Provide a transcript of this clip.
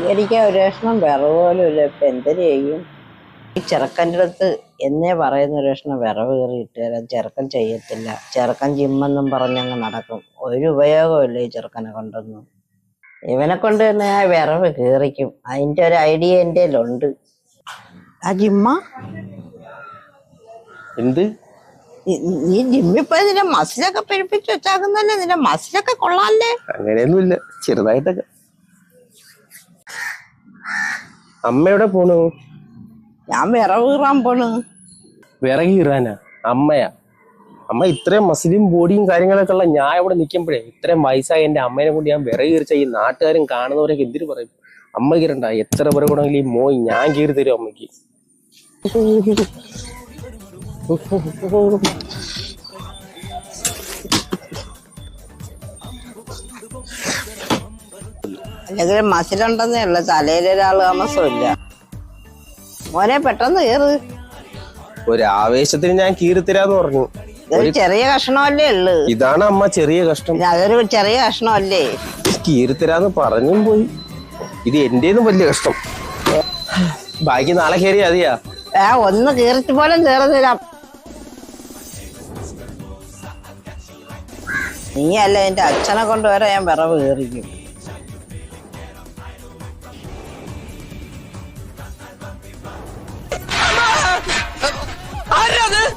തീകരിക്കാൻ ഒരു കഷ്ണം വിറവ് പോലും ഇല്ല ഇപ്പൊ എന്താ ചെയ്യും? ഈ ചെറുക്കന്റെ അടുത്ത് എന്നേ പറയുന്ന ഒരു കഷ്ണം വിറവ് കയറിയിട്ട് തരാം. ചെറുക്കൻ ചെയ്യത്തില്ല. ചെറുക്കൻ ജിമ്മെന്നും പറഞ്ഞങ്ങ് നടക്കും. ഒരു ഉപയോഗമില്ല ഈ ചെറുക്കനെ കൊണ്ടൊന്നും. ഇവനെ കൊണ്ട് തന്നെ ആ വിറവ് കീറിക്കും. അതിന്റെ ഒരു ഐഡിയ എന്റെ ഉണ്ട് ആ ജിമ്മ? എന്ത്? നീ- പോയി നിന്റെ മസിലൊക്കെ പെരുപ്പിച്ച് വെച്ചാക്കുന്നല്ലേ? നിന്റെ മസിലൊക്കെ കൊള്ളാല്ലേ? അങ്ങനെയൊന്നുമില്ല. ചെറുതായിട്ടൊക്കെ. അമ്മ എവിടെ പോണു? ഞാൻ വിറവ് കീറാൻ വിറകീറാനാ വിറകി അമ്മയാ. അമ്മ ഇത്രയും മസിലും ബോഡിയും കാര്യങ്ങളൊക്കെ ഉള്ള ഞാൻ ഇവിടെ നിൽക്കുമ്പോഴേ ഇത്രയും വയസ്സായ എന്റെ അമ്മേനെ കൊണ്ട് ഞാൻ വിറകീറിച്ച ഈ നാട്ടുകാരും കാണുന്നവരൊക്കെ എന്തിനു പറയും? അമ്മ കീറണ്ട എത്ര പേരെ കൂടെങ്കിലും ഈ മോയി ഞാൻ കീറി തരും അമ്മയ്ക്ക്. അല്ലെങ്കിൽ മസിലുണ്ടെന്നേ ഉള്ളു. തലയിലൊരാൾ താമസമില്ല. മോനെ പെട്ടെന്ന് കയറ് ഒരു ആവേശത്തിന് ഞാൻ കീറിത്തരാന്ന് പറഞ്ഞു. ഒരു ചെറിയ കഷ്ണമല്ലേ ഉള്ളു. ഇതാണ് അമ്മ ചെറിയ കഷ്ണം. അതൊരു ചെറിയ കഷ്ണമല്ലേ. കീറിത്തരാന്ന് പറഞ്ഞു പോയി. ഇത് എന്റേതും വലിയ കഷ്ടം ബാക്കി നാളെ കയറി അതിയാ ഏ ഒന്ന് കീറിച്ച് പോലും കേറുന്നില്ല. നീ അല്ല എന്റെ അച്ഛനെ കൊണ്ടുവരാൻ ഞാൻ വിറവ് കീറിക്കും. rany!